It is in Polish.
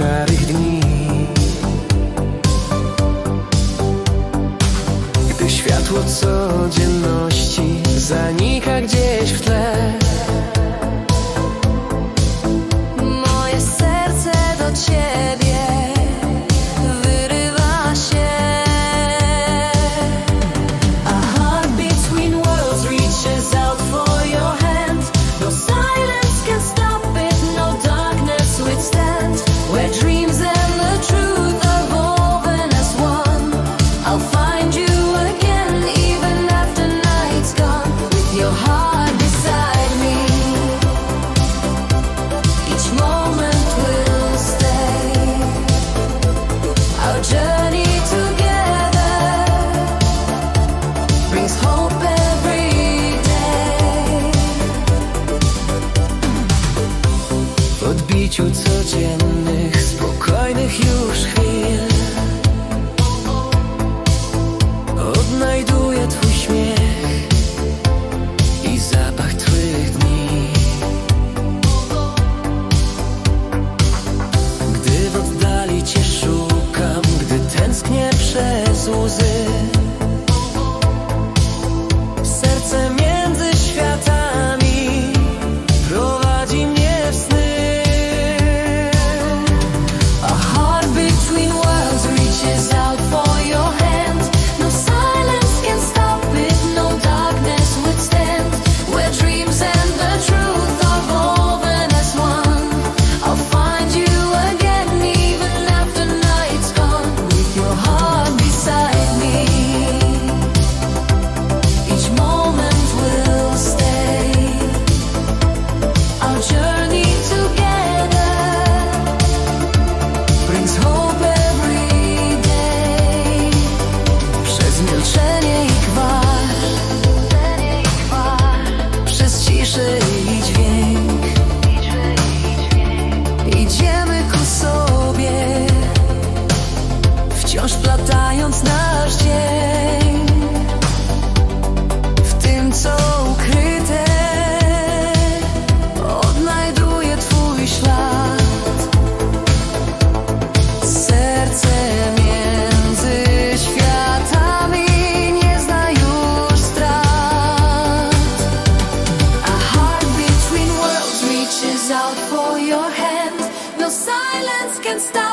szarych dni. Gdy światło codzienności zanika gdzieś w tle biciu codziennych, spokojnych już chwil. Odnajduję twój śmiech i zapach twych dni. Gdy w oddali cię szukam, gdy tęsknię przez łzy stop.